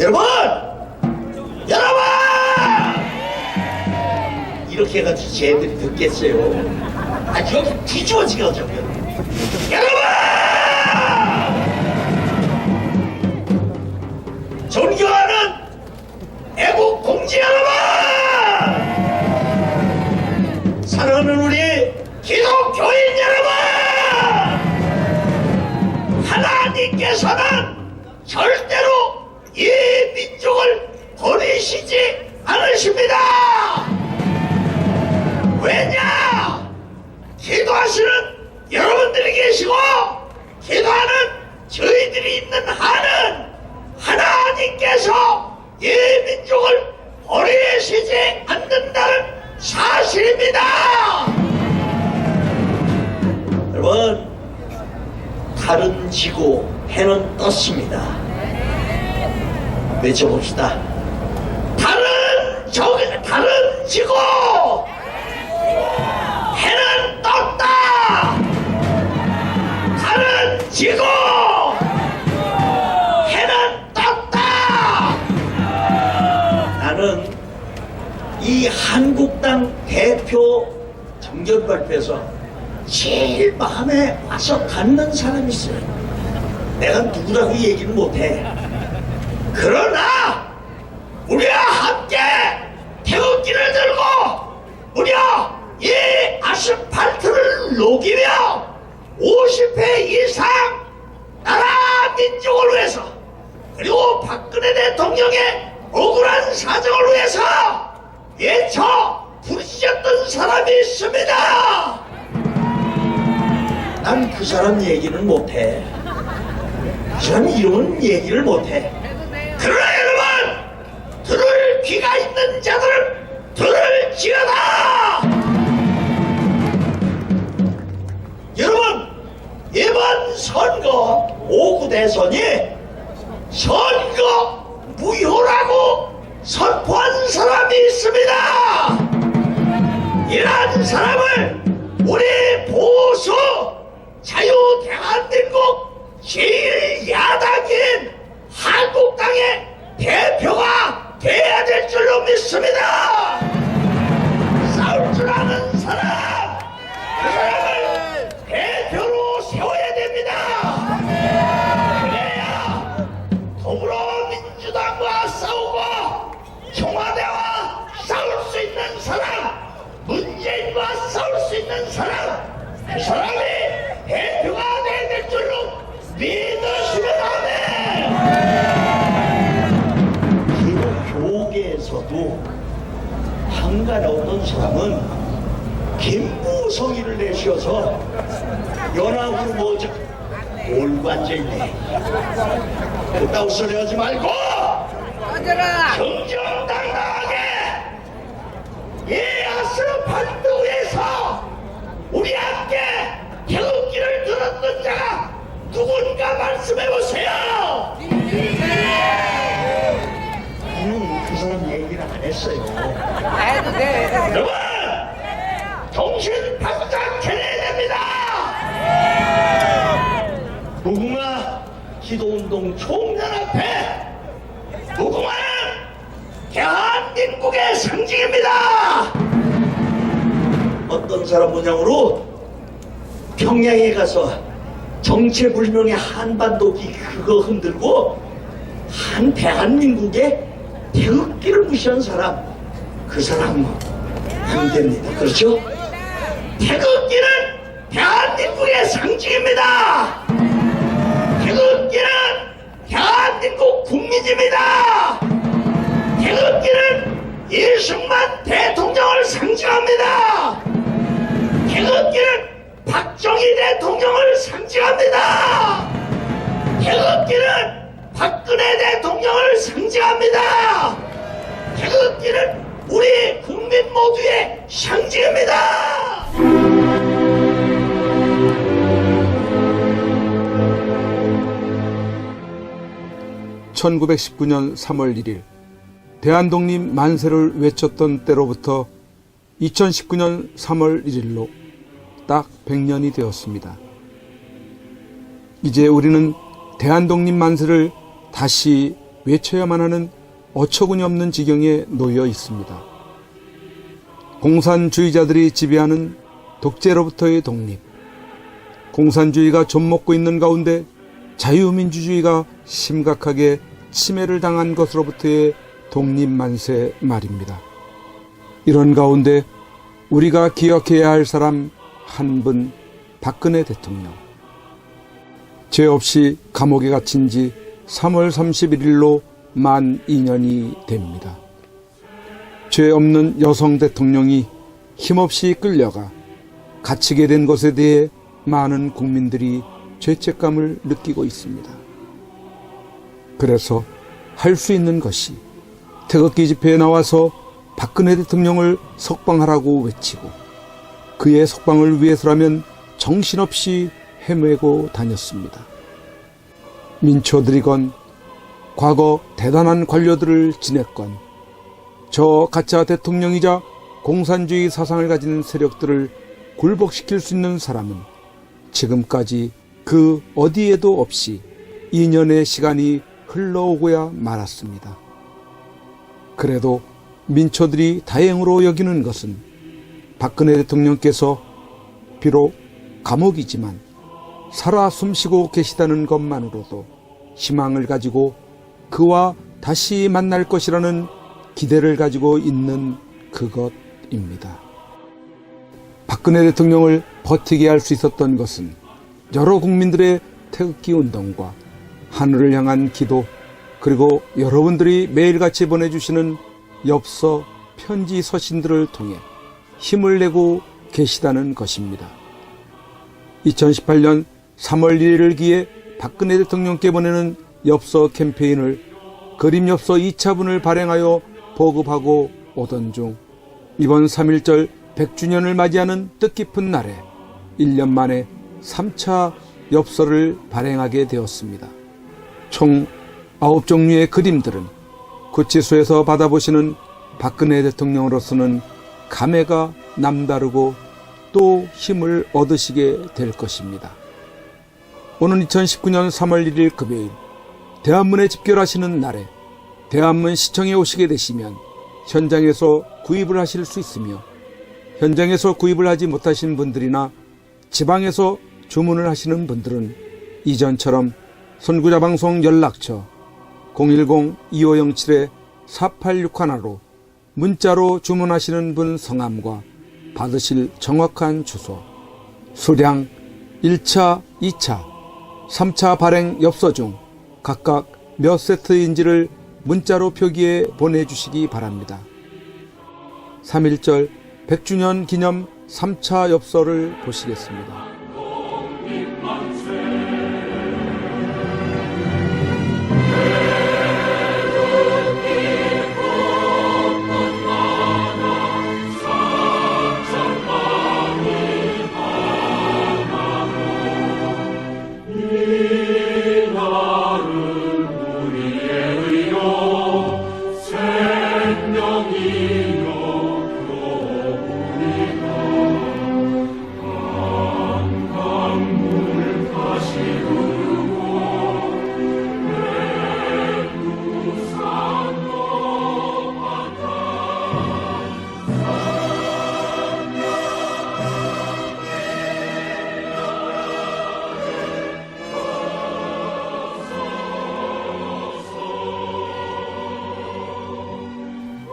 여러분! 여러분! 이렇게 해가지고 쟤들이 듣겠어요. 아, 여기 뒤집어지거든요. 여러분! 존경하는 애국 공지 여러분! 외쳐봅시다. 달은 저기 달은 지고 해는 떴다. 달은 지고 해는 떴다. 나는 이 한국당 대표 정견 발표에서 제일 마음에 와서 닿는 사람이 있어요. 내가 누구라고 얘기는 못해. 그러나 우리와 함께 태극기를 들고 무려 이 아스팔트를 녹이며 50회 이상 나라 민족을 위해서 그리고 박근혜 대통령의 억울한 사정을 위해서 외쳐 부르짖었던 사람이 있습니다. 난 그 사람 얘기는 못해. 그 사람 이름은 얘기를 못해. 오구 사람, 그 사람이 대표가 될 줄로 믿으시면 기독 교계에서도 한간에 어떤 사람은 김무성이를 내쉬어서 연합으로 뭐죠? 앉아있네. 그따구 소리 하지 말고! 정정당당하게 이 아스팔트 위에서 우리 함께 태극기를 들었던 자가 누군가 말씀해 보세요. 저는 그 사람 얘기를 안 했어요. 해도 돼. 여러분, 정신 바짝 차려야 됩니다. 무궁화 기도운동 총연합회 무궁화는 대한민국의 상징입니다. 어떤 사람 문양으로 평양에 가서 정체불명의 한반도기 그거 흔들고 한 대한민국의 태극기를 무시한 사람 그 사람 안 됩니다. 그렇죠? 태극기는 대한민국의 상징입니다. 태극기는 대한민국 국민입니다. 태극기는 이승만 대통령을 상징합니다. 태극기는 박정희 대통령을 상징합니다. 태극기는 박근혜 대통령을 상징합니다. 태극기는 우리 국민 모두의 상징입니다. 1919년 3월 1일 대한독립 만세를 외쳤던 때로부터 2019년 3월 1일로 딱 100년이 되었습니다. 이제 우리는 대한독립 만세를 다시 외쳐야만 하는 어처구니 없는 지경에 놓여 있습니다. 공산주의자들이 지배하는 독재로부터의 독립, 공산주의가 좀먹고 있는 가운데 자유민주주의가 심각하게 침해를 당한 것으로부터의 독립 만세 말입니다. 이런 가운데 우리가 기억해야 할 사람 한 분 박근혜 대통령. 죄 없이 감옥에 갇힌 지 3월 31일로 만 2년이 됩니다. 죄 없는 여성 대통령이 힘없이 끌려가 갇히게 된 것에 대해 많은 국민들이 죄책감을 느끼고 있습니다. 그래서 할 수 있는 것이 태극기 집회에 나와서 박근혜 대통령을 석방하라고 외치고 그의 석방을 위해서라면 정신없이 헤매고 다녔습니다. 민초들이건 과거 대단한 관료들을 지냈건 저 가짜 대통령이자 공산주의 사상을 가진 세력들을 굴복시킬 수 있는 사람은 지금까지 그 어디에도 없이 2년의 시간이 흘러오고야 말았습니다. 그래도 민초들이 다행으로 여기는 것은 박근혜 대통령께서 비록 감옥이지만 살아 숨쉬고 계시다는 것만으로도 희망을 가지고 그와 다시 만날 것이라는 기대를 가지고 있는 그것입니다. 박근혜 대통령을 버티게 할 수 있었던 것은 여러 국민들의 태극기 운동과 하늘을 향한 기도 그리고 여러분들이 매일같이 보내주시는 엽서, 편지, 서신들을 통해 힘을 내고 계시다는 것입니다. 2018년 3월 1일을 기해 박근혜 대통령께 보내는 엽서 캠페인을 그림 엽서 2차분을 발행하여 보급하고 오던 중 이번 3.1절 100주년을 맞이하는 뜻깊은 날에 1년 만에 3차 엽서를 발행하게 되었습니다. 총 9종류의 그림들은 구치소에서 받아보시는 박근혜 대통령으로서는 감회가 남다르고 또 힘을 얻으시게 될 것입니다. 오는 2019년 3월 1일 금요일 대한문에 집결하시는 날에 대한문 시청에 오시게 되시면 현장에서 구입을 하실 수 있으며 현장에서 구입을 하지 못하신 분들이나 지방에서 주문을 하시는 분들은 이전처럼 선구자 방송 연락처 010-2507-4861로 문자로 주문하시는 분 성함과 받으실 정확한 주소, 수량 1차, 2차, 3차 발행 엽서 중 각각 몇 세트인지를 문자로 표기해 보내주시기 바랍니다. 3.1절 100주년 기념 3차 엽서를 보시겠습니다.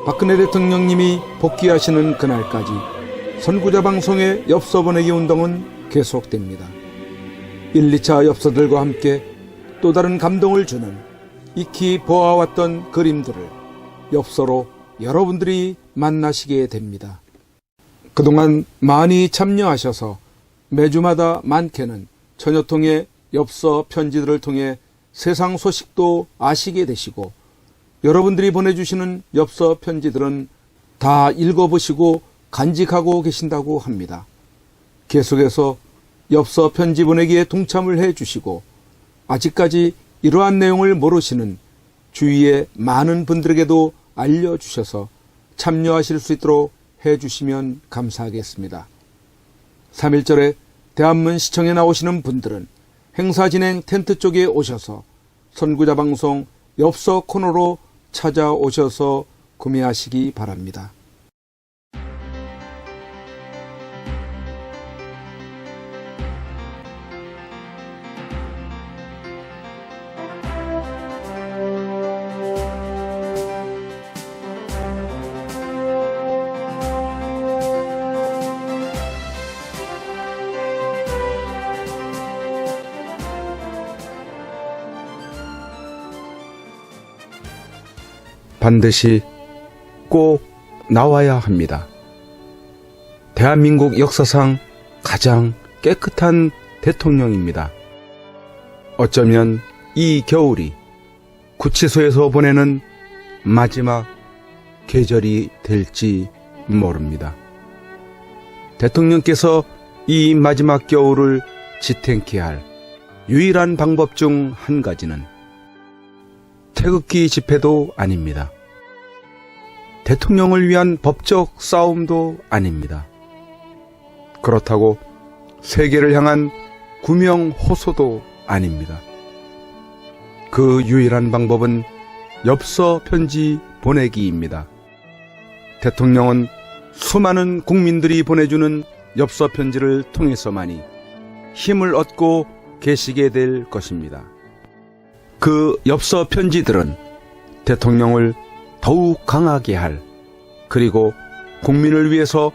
박근혜 대통령님이 복귀하시는 그날까지 선구자 방송의 엽서 보내기 운동은 계속됩니다. 1, 2차 엽서들과 함께 또 다른 감동을 주는 익히 보아왔던 그림들을 엽서로 여러분들이 만나시게 됩니다. 그동안 많이 참여하셔서 매주마다 많게는 전여통의 엽서 편지들을 통해 세상 소식도 아시게 되시고 여러분들이 보내주시는 엽서 편지들은 다 읽어보시고 간직하고 계신다고 합니다. 계속해서 엽서 편지 보내기에 동참을 해 주시고 아직까지 이러한 내용을 모르시는 주위의 많은 분들에게도 알려주셔서 참여하실 수 있도록 해 주시면 감사하겠습니다. 3.1절에 대한문 시청에 나오시는 분들은 행사 진행 텐트 쪽에 오셔서 선구자 방송 엽서 코너로 찾아오셔서 구매하시기 바랍니다. 반드시 꼭 나와야 합니다. 대한민국 역사상 가장 깨끗한 대통령입니다. 어쩌면 이 겨울이 구치소에서 보내는 마지막 계절이 될지 모릅니다. 대통령께서 이 마지막 겨울을 지탱케 할 유일한 방법 중 한 가지는 태극기 집회도 아닙니다. 대통령을 위한 법적 싸움도 아닙니다. 그렇다고 세계를 향한 구명 호소도 아닙니다. 그 유일한 방법은 엽서 편지 보내기입니다. 대통령은 수많은 국민들이 보내주는 엽서 편지를 통해서만이 힘을 얻고 계시게 될 것입니다. 그 엽서 편지들은 대통령을 더욱 강하게 할, 그리고 국민을 위해서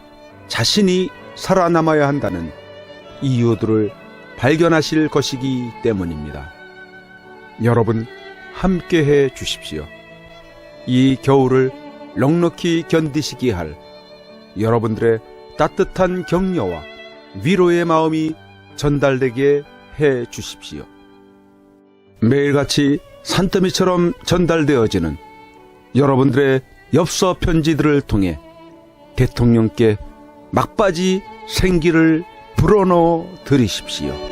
자신이 살아남아야 한다는 이유들을 발견하실 것이기 때문입니다. 여러분, 함께 해 주십시오. 이 겨울을 넉넉히 견디시게 할 여러분들의 따뜻한 격려와 위로의 마음이 전달되게 해 주십시오. 매일같이 산더미처럼 전달되어지는 여러분들의 엽서 편지들을 통해 대통령께 막바지 생기를 불어넣어 드리십시오.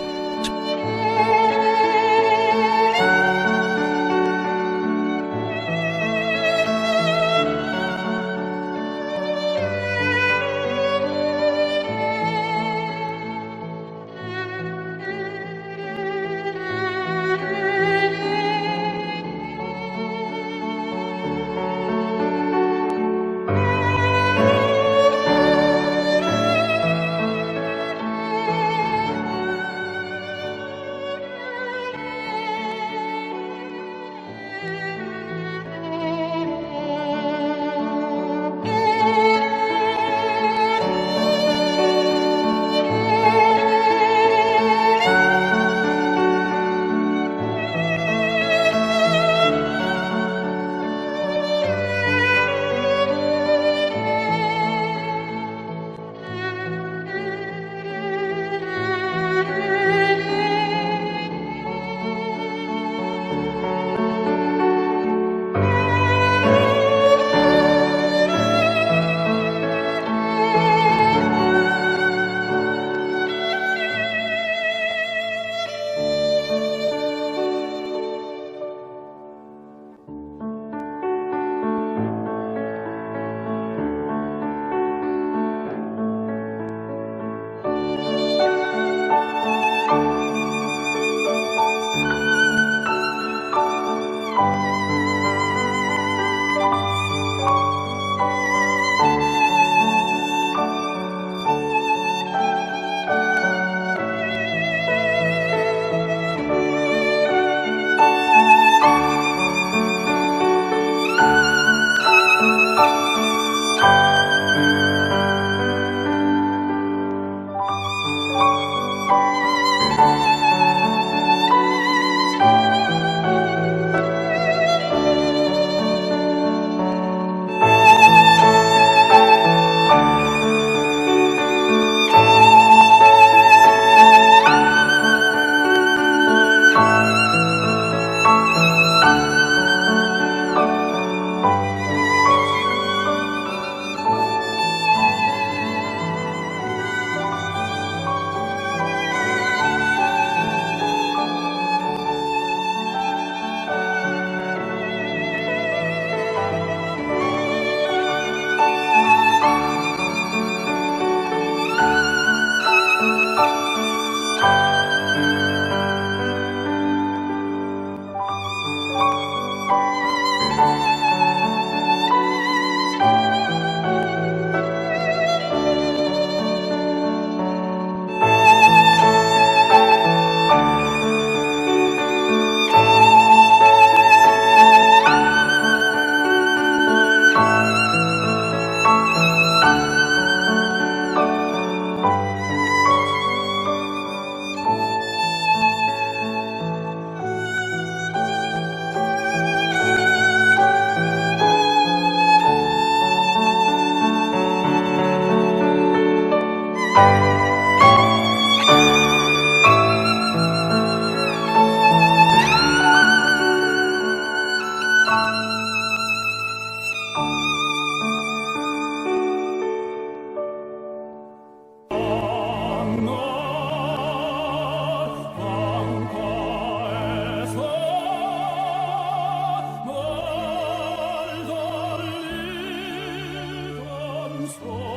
suo